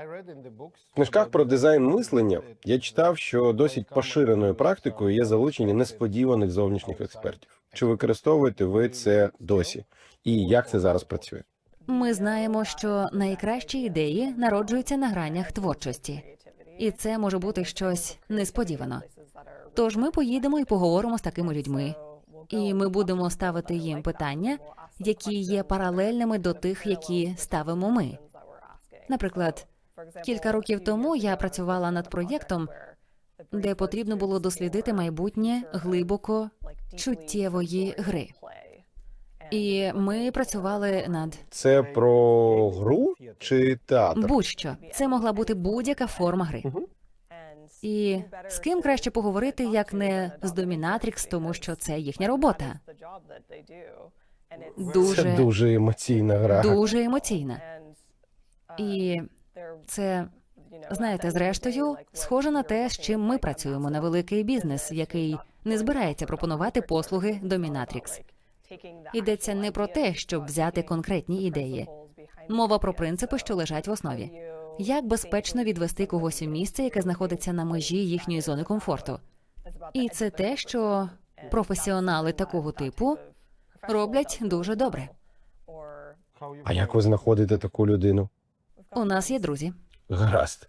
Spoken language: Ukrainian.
В книжках про дизайн мислення я читав, що досить поширеною практикою є залучення несподіваних зовнішніх експертів. Чи використовуєте ви це досі? І як це зараз працює? Ми знаємо, що найкращі ідеї народжуються на гранях творчості, і це може бути щось несподівано. Тож ми поїдемо і поговоримо з такими людьми, і ми будемо ставити їм питання, які є паралельними до тих, які ставимо ми. Наприклад, кілька років тому я працювала над проєктом, де потрібно було дослідити майбутнє глибоко чуттєвої гри. І ми працювали над Це про гру чи театр? будь-що. Це могла бути будь-яка форма гри. І з ким краще поговорити, як не з домінатрікс, тому що це їхня робота. Дуже Це дуже емоційна гра. дуже емоційна. І це знаєте, зрештою, схоже на те, з чим ми працюємо на великий бізнес, який не збирається пропонувати послуги домінатрікс. Йдеться не про те, щоб взяти конкретні ідеї. Мова про принципи, що лежать в основі. Як безпечно відвести когось у місце, яке знаходиться на межі їхньої зони комфорту. І це те, що професіонали такого типу роблять дуже добре. А як ви знаходите таку людину? У нас є друзі. Гаразд.